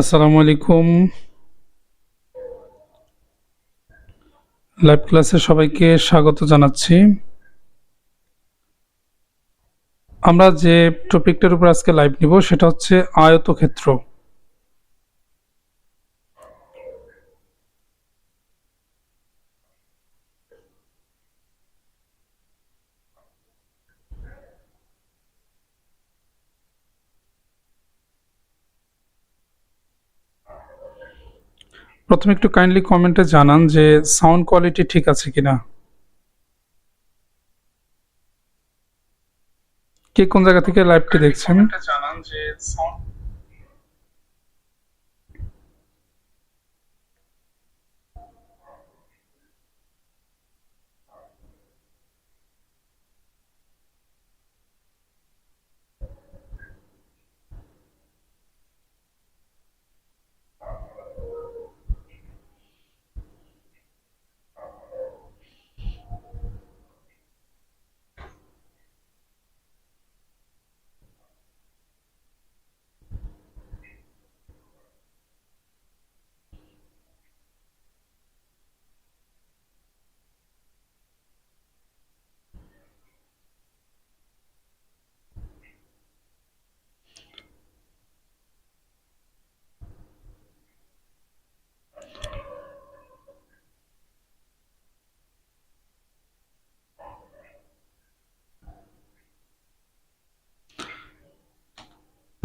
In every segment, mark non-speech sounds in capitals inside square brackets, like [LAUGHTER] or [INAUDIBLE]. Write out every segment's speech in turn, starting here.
আসসালামু আলাইকুম। লাইভ ক্লাসে সবাইকে স্বাগত জানাচ্ছি। আমরা যে টপিকটার উপর আজকে লাইভ নিব, সেটা হচ্ছে আয়তক্ষেত্র। প্রথমে একটু কাইন্ডলি কমেন্টে জানান যে সাউন্ড কোয়ালিটি ঠিক আছে কিনা। কে কোন জায়গা থেকে লাইভটি দেখছেন? জানান যে সাউন্ড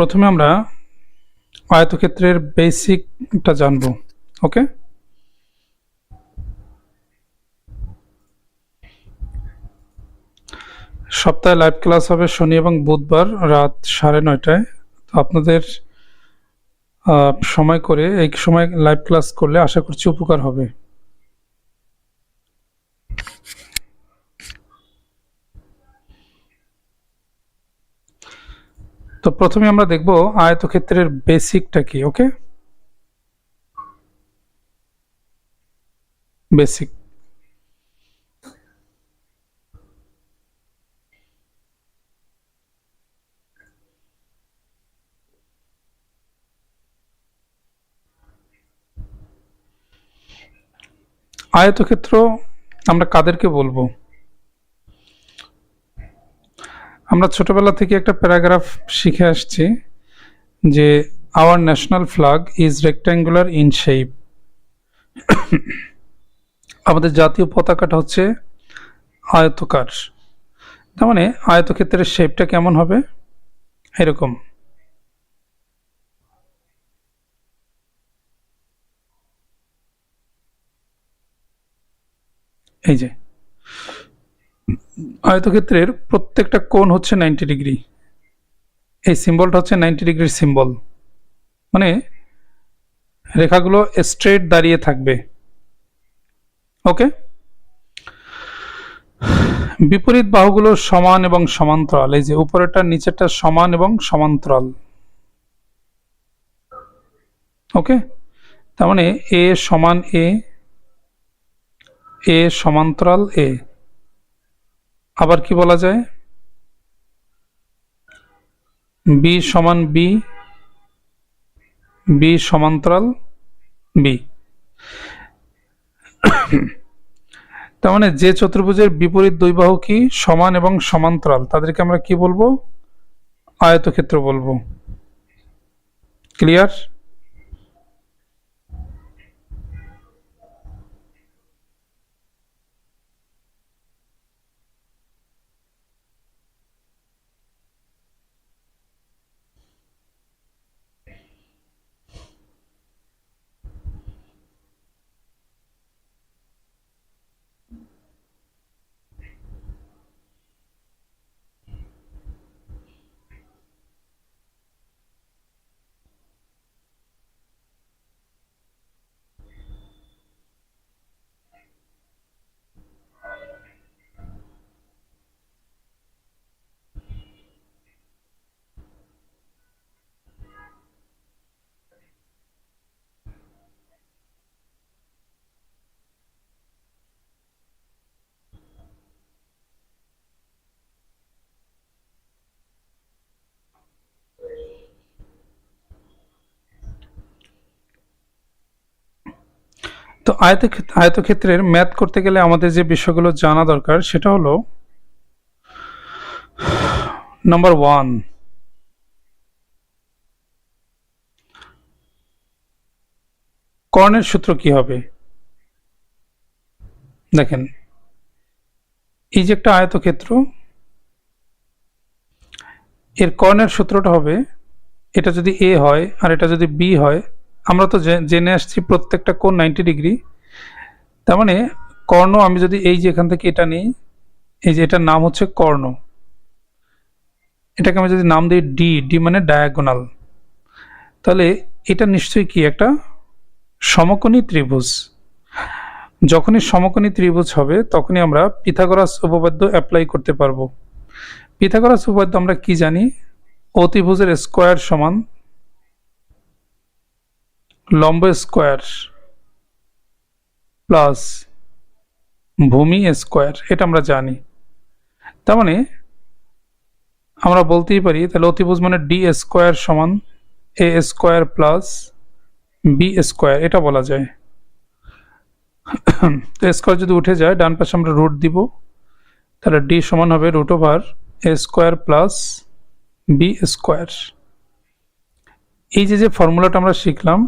প্রথমে আমরা আয়তক্ষেত্রের বেসিকটা জানব, ওকে? সপ্তাহে লাইভ ক্লাস হবে শনি এবং বুধবার রাত সাড়ে নয়টায়। তো আপনাদের সময় করে, এই সময় লাইভ ক্লাস করলে আশা করছি উপকার হবে। তো প্রথমে আমরা দেখব আয়তক্ষেত্রের বেসিকটা কি ওকে? বেসিক। আয়তক্ষেত্র আমরা কাদেরকে বলব? আমরা ছোটবেলা থেকে একটা প্যারাগ্রাফ শিখে আসছি যে our national flag is rectangular in shape আমাদের জাতীয় পতাকাটা হচ্ছে আয়তকার। তার মানে আয়তক্ষেত্রের শেপটা কেমন হবে? এরকম। এই যে। আয়তক্ষেত্রের প্রত্যেকটা কোণ হচ্ছে নাইনটি ডিগ্রি এই সিম্বলটা হচ্ছে নাইনটি ডিগ্রির সিম্বল মানে রেখাগুলো স্ট্রেট দাঁড়িয়ে থাকবে। ওকে বিপরীত বাহুগুলো সমান এবং সমান্তরাল। এই যে উপরেরটা, নিচেরটা সমান এবং সমান্তরাল। ওকে তার মানে এ সমান এ সমান্তরাল এ। আবার কি বলা যায়? বি সমান বি বি সমান্তরাল বি তার মানে যে চতুর্ভুজের বিপরীত দুই বাহু কি? সমান এবং সমান্তরাল। তাদেরকে আমরা কি বলব? আয়তক্ষেত্র বলব। ক্লিয়ার তো আয়ত আয়তক্ষেত্রের ম্যাথ করতে গেলে আমাদের যে বিষয়গুলো জানা দরকার, সেটা হলো নাম্বার ওয়ান কর্ণের সূত্র কি হবে? দেখেন, এই যে একটা আয়তক্ষেত্র, এর কর্ণের সূত্রটা হবে, এটা যদি এ হয় আর এটা যদি বি হয় আমরা তো জেনে আসছি প্রত্যেকটা কোণ নাইনটি ডিগ্রি তার মানে কর্ণ, আমি যদি এই যে এখান থেকে এটা নিই, এই যে এটার নাম হচ্ছে কর্ণ। এটাকে আমি যদি নাম দিই ডি ডি মানে ডায়াগোনাল তাহলে এটা নিশ্চয়ই কি একটা? সমকোণী ত্রিভুজ। যখনই সমকোণী ত্রিভুজ হবে, তখনই আমরা পিথাগোরাস উপপাদ্য অ্যাপ্লাই করতে পারব। পিথাগোরাস উপপাদ্য আমরা কি জানি? অতিভুজের স্কোয়ার সমান লম্ব স্কোয়ার প্লাস ভূমি স্কোয়ার, এটা আমরা জানি। তার মানে আমরা বলতেই পারি, তাহলে অতিভুজ মানে ডি স্কোয়ার সমান A square plus B square, এটা বলা যায়। স্কোয়ার যদি উঠে যায়, ডান পাশে আমরা রুট দিব, তাহলে ডি সমান হবে root over A square plus B square. এই যে যে ফর্মুলাটা আমরা শিখলাম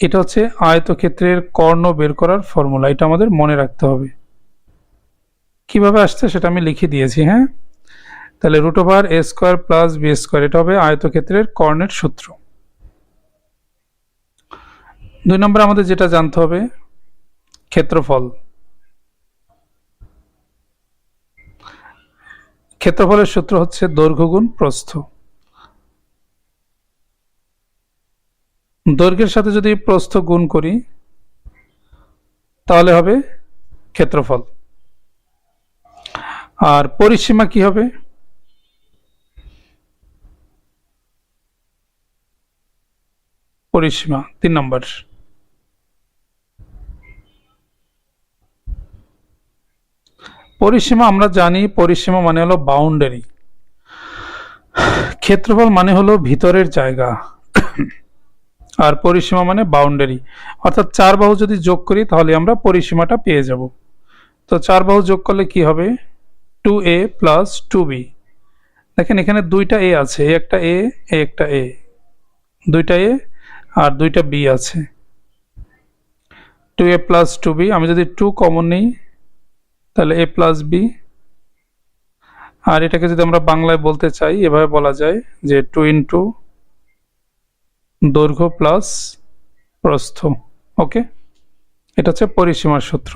এটা হচ্ছে আয়তক্ষেত্রের কর্ণ বের করার ফর্মুলা, এটা আমাদের মনে রাখতে হবে। কীভাবে আসছে সেটা আমি লিখে দিয়েছি হ্যাঁ? তাহলে root over A square plus B square এটা হবে আয়তক্ষেত্রের কর্ণের সূত্র। দুই নম্বর আমাদের যেটা জানতে হবে, ক্ষেত্রফল। ক্ষেত্রফলের সূত্র হচ্ছে দৈর্ঘ্য গুণ প্রস্থ। দৈর্ঘ্যের সাথে যদি প্রস্থ গুণ করি, তাহলে হবে ক্ষেত্রফল। আর পরিসীমা কি হবে? পরিসীমা, তিন নম্বর। পরিসীমা আমরা জানি, পরিসীমা মানে হলো বাউন্ডারি ক্ষেত্রফল মানে হলো ভিতরের জায়গা। আর পরিসীমা মানে বাউন্ডারি অর্থাৎ চার বাহু যদি যোগ করি, তাহলে আমরা পরিসীমাটা পেয়ে যাব। তো চার বাহু যোগ করলে কি হবে? Two A plus two B দেখেন এখানে দুইটা এ আছে একটা এ একটা এ দুইটা এ আর দুইটা বি আছে। Two A plus two B আমি যদি টু কমন নিই, তাহলে এ প্লাস বি আর এটাকে যদি আমরা বাংলায় বলতে চাই, এভাবে বলা যায় যে টু ইন্টু দৈর্ঘ্য প্লাস প্রস্থ ওকে এটা হচ্ছে পরিসীমার সূত্র।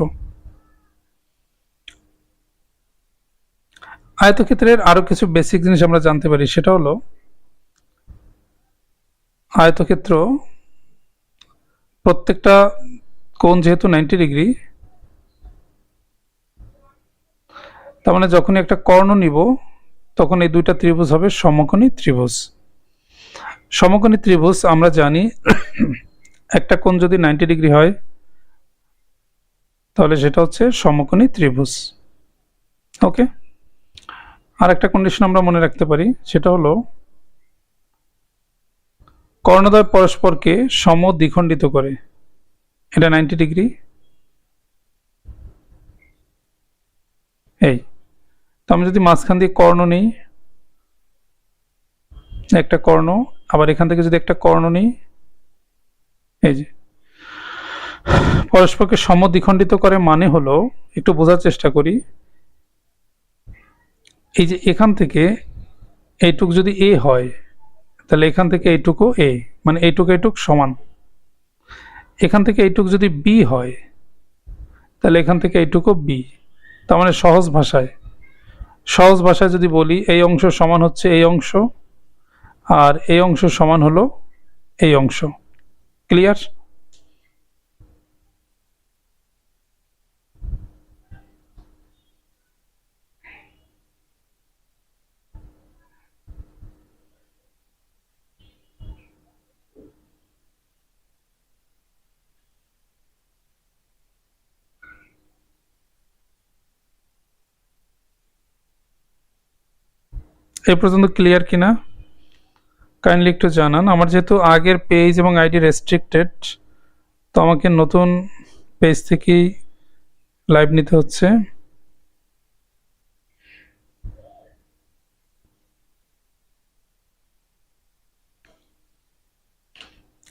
আয়তক্ষেত্রের আরও কিছু বেসিক জিনিস আমরা জানতে পারি, সেটা হলো আয়তক্ষেত্র প্রত্যেকটা কোণ যেহেতু নাইনটি ডিগ্রি তার মানে যখন একটা কর্ণ নিব, তখন এই দুইটা ত্রিভুজ হবে সমকোণী ত্রিভুজ। সমকোণী ত্রিভুজ আমরা জানি, একটা কোণ যদি নাইনটি ডিগ্রি হয়, তাহলে সেটা হচ্ছে সমকোণী ত্রিভুজ। ওকে আর একটা কন্ডিশন আমরা মনে রাখতে পারি, সেটা হলো কর্ণদ্বয় পরস্পরকে সম দ্বিখণ্ডিত করে। এটা নাইনটি ডিগ্রি এই, তো আমি যদি মাঝখান দিয়ে কর্ণ নিই, একটা কর্ণ আবার এখান থেকে যদি একটা কর্ণ নিই, এই যে, পরস্পরকে সম দ্বিখণ্ডিত করে মানে হলো, একটু বোঝার চেষ্টা করি, এই যে এখান থেকে এইটুক যদি এ হয়, তাহলে এখান থেকে এইটুকু এ মানে এইটুক এইটুক সমান। এখান থেকে এইটুক যদি বি হয়, তাহলে এখান থেকে এইটুকু বি তার মানে সহজ ভাষায়। সহজ ভাষায় যদি বলি, এই অংশ সমান হচ্ছে এই অংশ আর এই অংশ সমান হলো এই অংশ। ক্লিয়ার এ পর্যন্ত ক্লিয়ার কিনা? কাইন্ডলি একটু জানান, আমার যেহেতু আগের পেজ এবং আইডি রেস্ট্রিক্টেড তো আমাকে নতুন পেজ থেকেই লাইভ নিতে হচ্ছে।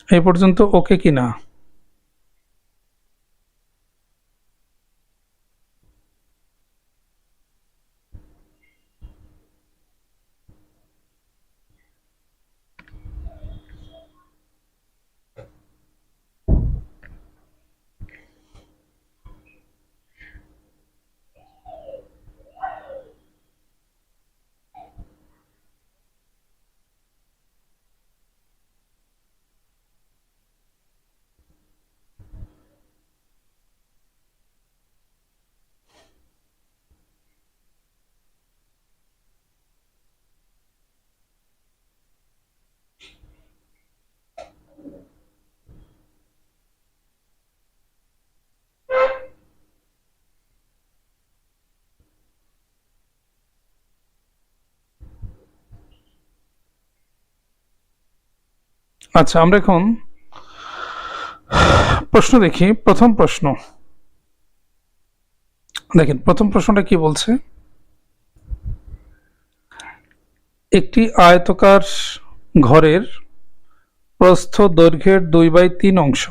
এই পর্যন্ত ওকে কি না আচ্ছা আমরা এখন প্রশ্ন দেখি। প্রথম প্রশ্ন। দেখেন, প্রথম প্রশ্নটা কি বলছে? একটি আয়তকার ঘরের প্রস্থ দৈর্ঘ্যের দুই বাই তিন অংশ।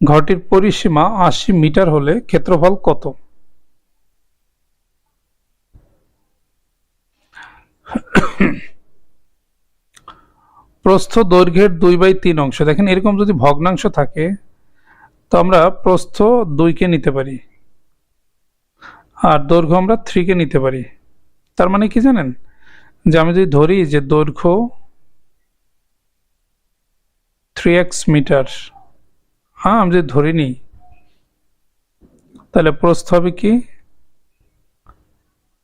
ঘরটির পরিসীমা আশি মিটার হলে ক্ষেত্রফল কত? প্রস্থ দৈর্ঘ্যের দুই বাই তিন অংশ। দেখেন, এরকম যদি ভগ্নাংশ থাকে, তো আমরা প্রস্থ দুইকে নিতে পারি। আর দৈর্ঘ্য আমরা থ্রিকে নিতে পারি। তার মানে কি জানেন? যে আমি যদি ধরি যে দৈর্ঘ্য থ্রি এক্স মিটার হ্যাঁ আমি যদি ধরে নিই, তাহলে প্রস্থ হবে কি?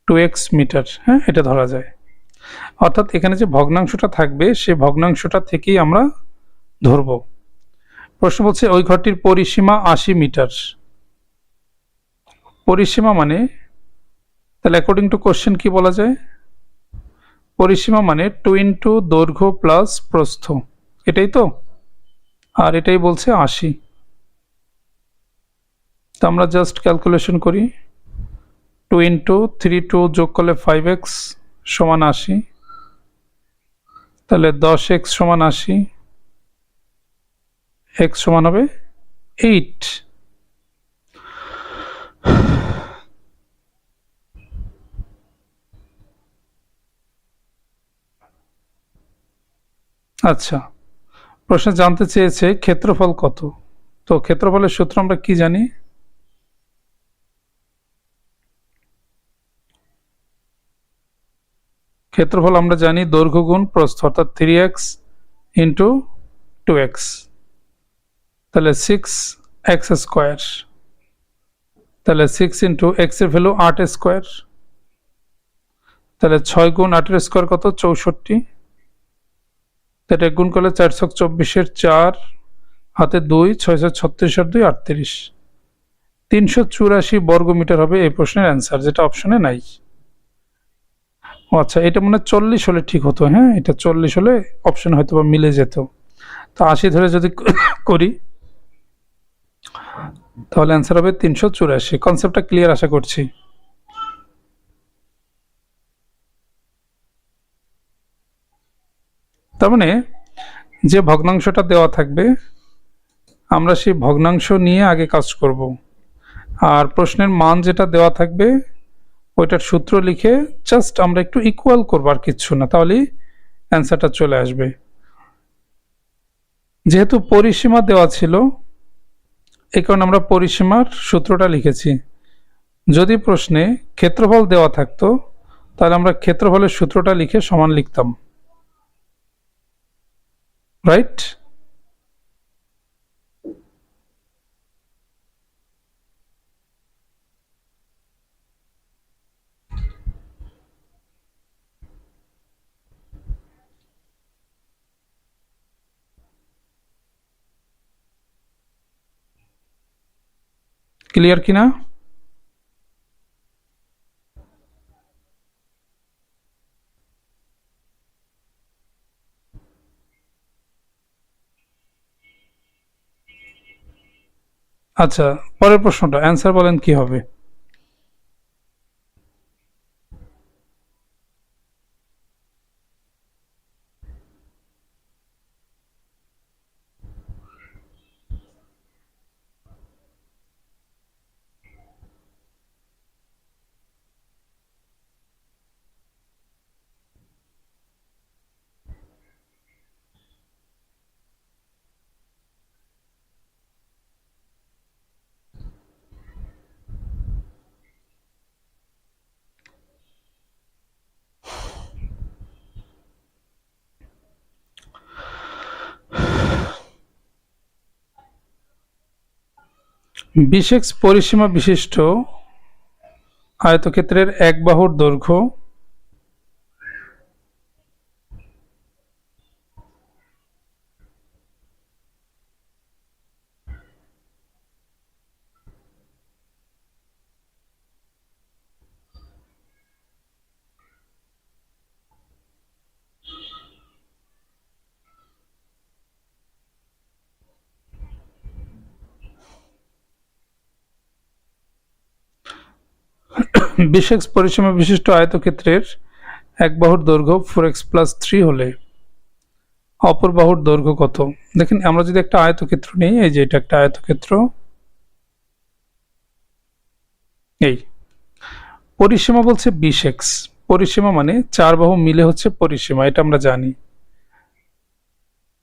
Two X metre. হ্যাঁ এটা ধরা যায়। অর্থাৎ এখানে যে ভগ্নাংশটা থাকবে, সে ভগ্নাংশটা থেকেই আমরা ধরব। প্রশ্ন বলছে, ওই ঘরটির পরিসীমা আশি মিটার। পরিসীমা মানে তাহলে অ্যাকর্ডিং টু কোশ্চেন কি বলা যায়? পরিসীমা মানে টু ইন্টু দৈর্ঘ্য প্লাস প্রস্থ। এটাই তো? আর এটাই বলছে আশি। তো আমরা জাস্ট ক্যালকুলেশন করি। টু ইন্টু থ্রি টু যোগ করলে ফাইভ এক্স সমান আশি। তাহলে দশ এক্স সমান আশি, এক্স সমান হবে এইট। আচ্ছা প্রশ্ন জানতে চেয়েছে ক্ষেত্রফল কত? তো ক্ষেত্রফলের সূত্র আমরা কি জানি? ক্ষেত্রফল আমরা জানি দৈর্ঘ্য গুণ প্রস্থ, অর্থাৎ three X into two X তাহলে সিক্স এক্স স্কোয়ার তাহলে সিক্স ইন্টু এক্সের ভ্যালু আট স্কোয়ার তাহলে ছয় গুণ আটের স্কোয়ার কত? চৌষট্টি। এটা গুণ করলে চারশো চব্বিশের চার, হাতে দুই ছয়শো ছত্রিশ আর দুই, আটত্রিশ। তিনশো চুরাশি বর্গ মিটার হবে এই প্রশ্নের অ্যান্সার যেটা অপশনে নাই। আচ্ছা এটা মনে হয় চল্লিশ হলে ঠিক হতো হ্যাঁ? এটা চল্লিশ হলে অপশন হয়তো বা মিলে যেত। তো আশি ধরে যদি [COUGHS] করি, তাহলে অ্যান্সার হবে তিনশো চুরাশি। কনসেপ্টটা ক্লিয়ার আশা করছি। তার মানে যে ভগ্নাংশটা দেওয়া থাকবে, আমরা সেই ভগ্নাংশ নিয়ে আগে কাজ করব। আর প্রশ্নের মান যেটা দেওয়া থাকবে ওইটার সূত্র লিখে জাস্ট আমরা একটু ইকুয়াল করবার কিচ্ছু না, তাহলেই অ্যান্সারটা চলে আসবে। যেহেতু পরিসীমা দেওয়া ছিল, এই কারণে আমরা পরিসীমার সূত্রটা লিখেছি। যদি প্রশ্নে ক্ষেত্রফল দেওয়া থাকতো, তাহলে আমরা ক্ষেত্রফলের সূত্রটা লিখে সমান লিখতাম। রাইট ক্লিয়ার কিনা? আচ্ছা পরের প্রশ্নটা অ্যান্সার বলেন কি হবে? বিশেষ পরিসীমা বিশিষ্ট আয়তক্ষেত্রের এক বাহুর দৈর্ঘ্য বিশেষ পরিসীমা বিশিষ্ট আয়তক্ষেত্রের এক বাহুর দৈর্ঘ্য ফোর এক্স প্লাস থ্রি হলে অপর বাহুর দৈর্ঘ্য কত? দেখেন, আমরা যদি একটা আয়তক্ষেত্র নিই, এই যে এটা একটা আয়তক্ষেত্র, এই পরিসীমা বলছে বিশ এক্স পরিসীমা মানে চার বাহু মিলে হচ্ছে পরিসীমা, এটা আমরা জানি।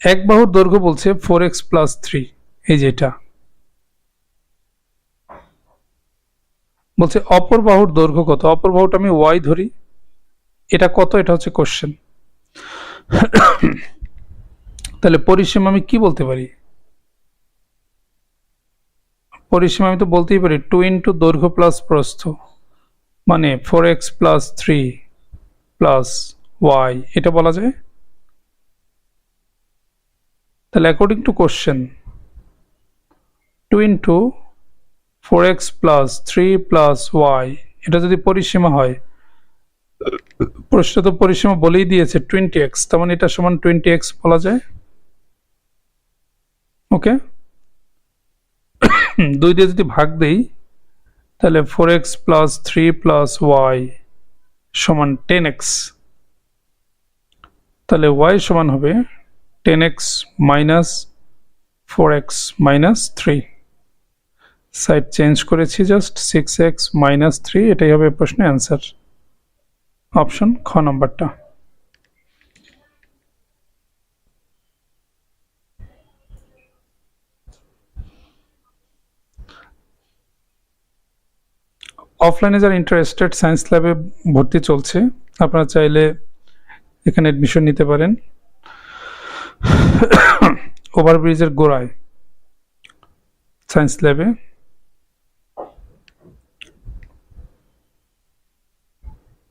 এক বাহুর দৈর্ঘ্য বলছে ফোর এক্স প্লাস থ্রি এই যে বলছে, অপর বাহুর দৈর্ঘ্য কত? অপর বাহুটা আমি ওয়াই ধরি। এটা কত? এটা হচ্ছে কোশ্চেন তাহলে পরিসীমা আমি কি বলতে পারি? পরিসীমা আমি তো বলতেই পারি টু ইন্টু দৈর্ঘ্য প্লাস প্রস্থ মানে four X plus three plus Y এটা বলা যায়? তাহলে according to question two into four X plus three plus Y এটা যদি পরিসীমা হয়, প্রশ্ন তো পরিসীমা বলেই দিয়েছে টোয়েন্টি এক্স তার মানে এটা সমান টোয়েন্টি এক্স বলা যায়? ওকে [COUGHS] দুই দিয়ে যদি ভাগ দেই, তাহলে four X plus three plus Y সমান টেন এক্স তাহলে ওয়াই সমান হবে ten X minus four X minus three side change করেছি just six X minus three, এটাই হবে প্রশ্নের অ্যান্সার। অপশন খ নম্বরটা। অফলাইনে যারা ইন্টারেস্টেড সায়েন্স ল্যাবে ভর্তি চলছে, আপনারা চাইলে এখানে অ্যাডমিশন নিতে পারেন। ওভারব্রিজের গোড়ায় সায়েন্স ল্যাবে